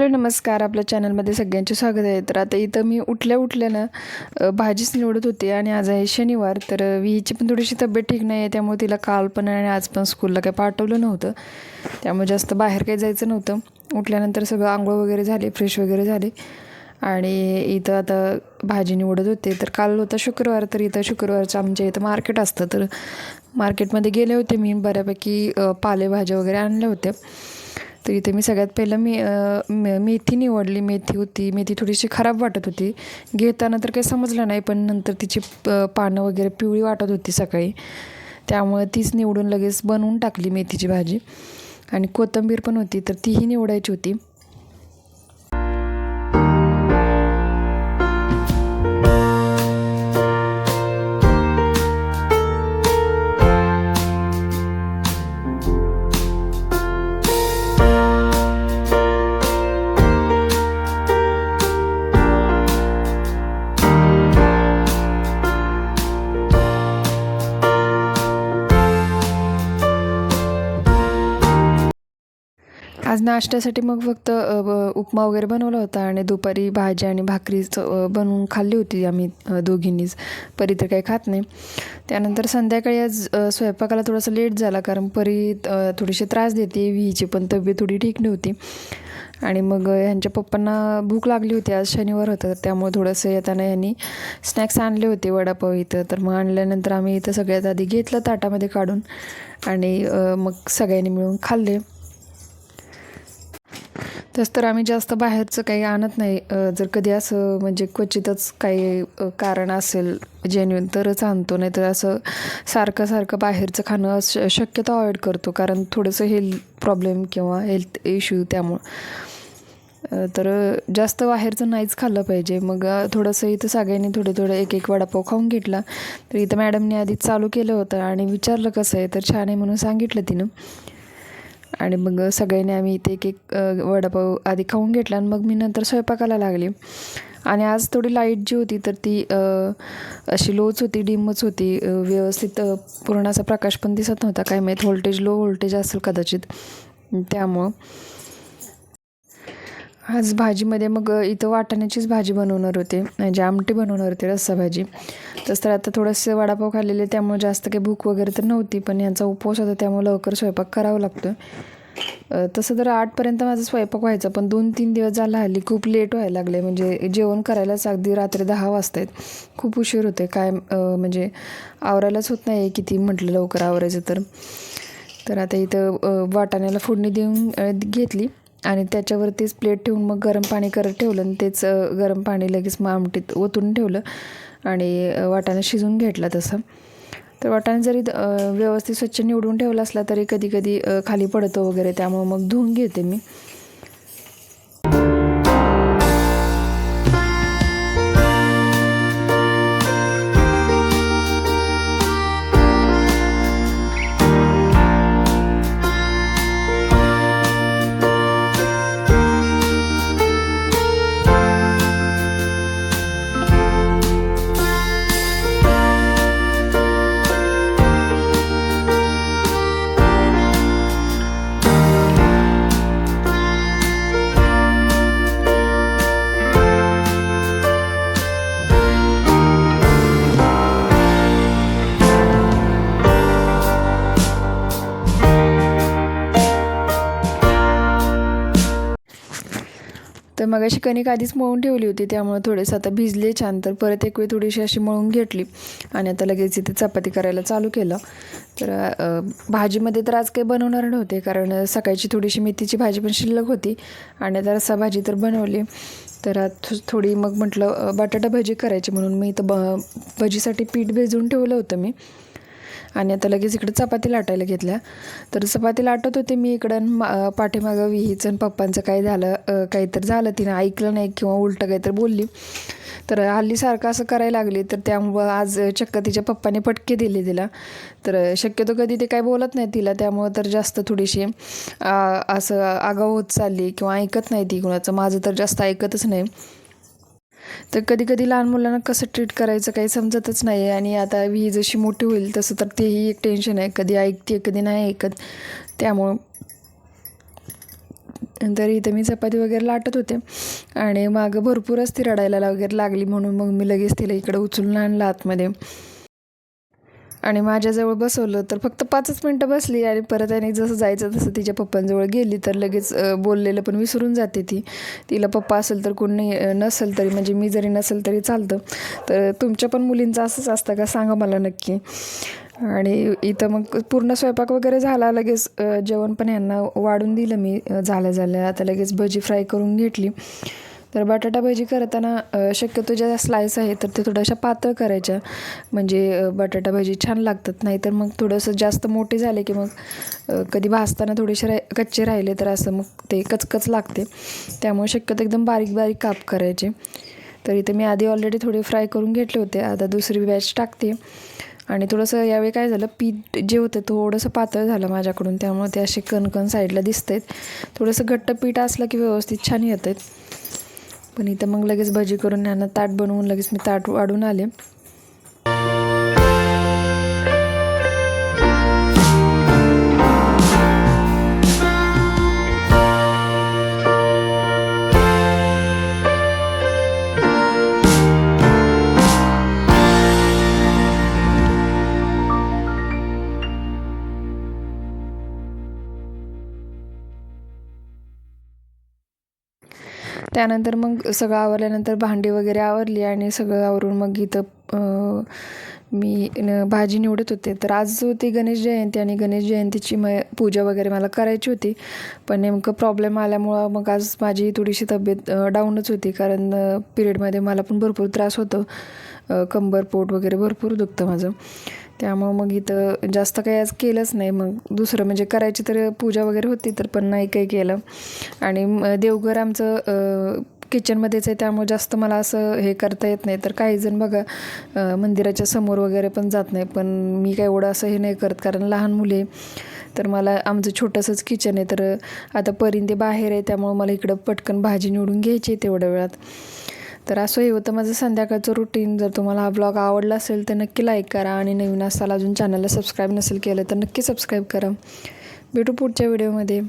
Hello नमस्कार. आपल्या चॅनलमध्ये सगळ्यांचे स्वागत आहे. तर आता इथं मी उठल्या उठल्या ना भाजीच निवडत होते आणि आज आहे शनिवार. तर विहीची पण थोडीशी तब्येत ठीक नाही आहे त्यामुळे तिला काल पण आणि आज पण स्कूलला काही पाठवलं नव्हतं. त्यामुळे जास्त बाहेर काही जायचं नव्हतं. उठल्यानंतर सगळं आंघोळ वगैरे झाले फ्रेश वगैरे झाले. आणि इथं आता भाजी निवडत होते. तर काल होता शुक्रवार. तर इथं शुक्रवारचं आमच्या इथं मार्केट असतं. तर मार्केटमध्ये गेले होते मी. बऱ्यापैकी पालेभाज्या वगैरे आणल्या होत्या. तर इथे मी सगळ्यात पहिलं मी मे- मेथी निवडली. मेथी होती. मेथी थोडीशी खराब वाटत होती. घेताना तर काही समजलं नाही पण नंतर तिची प- पानं वगैरे पिवळी वाटत होती सकाळी. त्यामुळे तीच निवडून लगेच बनवून टाकली मेथीची भाजी. आणि कोथिंबीर पण होती तर तीही निवडायची होती. आज नाश्त्यासाठी मग फक्त उपमा वगैरे बनवला होता आणि दुपारी भाजी आणि भाकरीच बनवून खाल्ली होती आम्ही दोघींनीच. परी तर काही खात नाही. त्यानंतर संध्याकाळी आज स्वयंपाकाला थोडासा लेट झाला कारण परी थोडीशी त्रास देते विहीची पण तब्येत थोडी ठीक नव्हती. आणि मग ह्यांच्या पप्पांना भूक लागली होती आज शनिवार होतं त्यामुळे थोडंसं येताना यांनी स्नॅक्स आणले होते वडापाव इथं. तर मग आणल्यानंतर आम्ही इथं सगळ्यात आधी घेतलं ताटामध्ये काढून आणि मग सगळ्यांनी मिळून खाल्ले. तसं तर आम्ही जास्त बाहेरचं काही आणत नाही. जर कधी असं म्हणजे क्वचितच काही कारण असेल जेन्युन तरच आणतो. नाही तर असं सारखं सारखं बाहेरचं खाणं श शक्यतो अवॉइड करतो. कारण थोडंसं हेल्थ प्रॉब्लेम किंवा हेल्थ इश्यू त्यामुळं. तर जास्त बाहेरचं नाहीच खाल्लं पाहिजे. मग थोडंसं इथं सगळ्यांनी थोडे थोडं एक एक वडापाव खाऊन घेतला. तर इथं मॅडमने आधी चालू केलं होतं. आणि विचारलं कसं आहे? तर छान आहे म्हणून सांगितलं तिनं. आणि मग सगळ्यांनी आम्ही इथे एक एक वडापाव आधी खाऊन घेतला आणि मग मी नंतर स्वयंपाकाला लागले. आणि आज थोडी लाइट जी होती तर ती अशी लोच होती डिमच होती. व्यवस्थित पूर्ण असा प्रकाश पण दिसत नव्हता. काय माहीत व्होल्टेज लो व्होल्टेज असेल कदाचित. त्यामुळं. आज भाजीमध्ये मग इथं वाटाण्याचीच भाजी बनवणार होते. म्हणजे आमटी बनवणार होते रस्सा भाजी. तसं तर आता थोडंसं वडापाव खाल्लेले त्यामुळे जास्त काही भूक वगैरे तर नव्हती पण यांचा उपवास होता त्यामुळे लवकर स्वयंपाक करावा लागतो तसं तर आठपर्यंत माझा स्वयंपाक व्हायचा पण दोन तीन दिवस झाला हल्ली खूप लेट व्हायला लागले म्हणजे जेवण करायलाच अगदी रात्री दहा वाजता आहेत खूप उशीर होते काय म्हणजे आवरायलाच होत नाही किती म्हटलं लवकर आवरायचं तर. तर आता इथं वाटाण्याला फोडणी देऊन घेतली आणि त्याच्यावरतीच प्लेट ठेवून मग गरम पाणी करत ठेवलं आणि तेच गरम पाणी लगेच मग आमटीत ओतून ठेवलं. आणि वाटाणा शिजून घेतला तसं. तर वाटाणा जरी व्यवस्थित स्वच्छ निवडून ठेवला असला तरी कधी कधी खाली पडतो वगैरे त्यामुळं मग धुवून घेते मी. तर मग अशी कणिक आधीच मळून ठेवली होती त्यामुळे थोडेसे आता भिजले छान. तर परत एक वेळ थोडीशी अशी मळून घेतली आणि आता लगेच इथे चपाती करायला चालू केलं. तर भाजीमध्ये तर आज काही बनवणार नव्हते कारण सकाळची थोडीशी मेथीची भाजी पण शिल्लक होती आणि आता रस्सा भाजी तर बनवली. तर आज थो- थोडी मग म्हटलं बटाटा भजी करायची म्हणून मी इथं ब भजीसाठी पीठ भिजवून ठेवलं होतं मी. आणि आता लगेच इकडे चपाती लाटायला घेतल्या. तर चपाती लाटत होते मी इकडं मा पाठीमागं विहीचं आणि पप्पांचं काय झालं काहीतरी झालं. तिनं ऐकलं नाही किंवा उलटं काहीतरी बोलली. तर हल्ली सारखं असं करायला लागली. तर त्यामुळं आज चक्क तिच्या पप्पाने पटके दिले तिला. तर शक्यतो कधी ते काय बोलत नाही तिला. त्यामुळं तर जास्त थोडीशी असं आगाऊ होत चालली किंवा ऐकत नाही ती कुणाचं. माझं तर जास्त ऐकतच नाही. तर कधी कधी लहान मुलांना कसं ट्रीट करायचं काही समजतच नाही आहे आणि आता ही जशी मोठी होईल तसं तर तेही एक टेन्शन आहे. कधी ऐकते कधी नाही ऐकत. त्यामुळं तरी इथं मी चपाती वगैरे लाटत होते आणि मागं भरपूरच ती रडायला वगैरे लागली म्हणून मग मी लगेच तिला इकडं उचलून आणलं आतमध्ये. आणि माझ्याजवळ बसवलं तर फक्त पाचच मिनटं बसली आणि परत आणि जसं जायचं तसं तिच्या पप्पांजवळ गेली तर लगेच बोललेलं पण विसरून जाते ती. तिला पप्पा असेल तर कोणी नाही नसेल तरी म्हणजे मी जरी नसेल तरी चालतं. तर तुमच्या पण मुलींचं असंच असतं का? सांगा मला नक्की. आणि इथं मग पूर्ण स्वयंपाक वगैरे झाला लगेच जेवण पण यांना वाढून दिलं मी झालं झाल्या झाल्या आता लगेच भजी फ्राय करून घेतली. तर बटाटा भजी करताना शक्यतो ज्या स्लाईस आहेत तर ते थोड्याशा पातळ करायच्या. म्हणजे बटाटा भजी छान लागतात. नाहीतर मग थोडंसं जास्त मोठे झाले की मग कधी भाजताना थोडेसे राय कच्चे राहिले तर असं मग ते कचकच लागते. त्यामुळे शक्यतो एकदम बारीक बारीक काप करायचे. तर इथे मी आधी ऑलरेडी थोडे फ्राय करून घेतले होते. आता दुसरी बॅच टाकते. आणि थोडंसं यावेळी काय झालं पीठ जे होतं थोडंसं पातळ झालं माझ्याकडून. त्यामुळे ते असे कणकण साईडला दिसत आहेत थोडंसं घट्ट पीठ असलं की व्यवस्थित छान येत आहेत पण इथं मग लगेच भजी करून यांना ताट बनवून लगेच मी ताट वाढून आले. त्यानंतर मग सगळं आवरल्यानंतर भांडी वगैरे आवरली आणि सगळं आवरून मग इथं मी न- भाजी निवडत होते. तर आज होती गणेश जयंती आणि गणेश जयंतीची म पूजा वगैरे मला करायची होती. पण नेमकं प्रॉब्लेम आल्यामुळं मग आज माझी थोडीशी तब्येत डाऊनच होती. कारण पिरियडमध्ये मला पण भरपूर त्रास होतो. कंबर पोट वगैरे भरपूर दुखतं माझं. त्यामुळं मग इथं जास्त काही आज केलंच नाही. मग दुसरं म्हणजे करायची तर पूजा वगैरे होती तर पण नाही काही केलं. आणि देवघर आमचं किचनमध्येच आहे त्यामुळे जास्त मला असं हे करता येत नाही. तर काही जण बघा मंदिराच्या समोर वगैरे पण जात नाही. पण मी काय एवढं असं हे नाही करत कारण लहान मुले तर मला आमचं छोटंसंच किचन आहे. तर आता परिंदे बाहेर आहे त्यामुळं मला इकडं पटकन भाजी निवडून घ्यायची आहे तेवढ्या वेळात. तर असंही होतं. माझं संध्याकाळचं रुटीन जर तुम्हाला हा ब्लॉग आवडला असेल तर नक्की लाईक करा आणि नवीन असाल अजून चॅनलला सबस्क्राईब नसेल केलं तर नक्की सबस्क्राईब करा. भेटू पुढच्या व्हिडिओमध्ये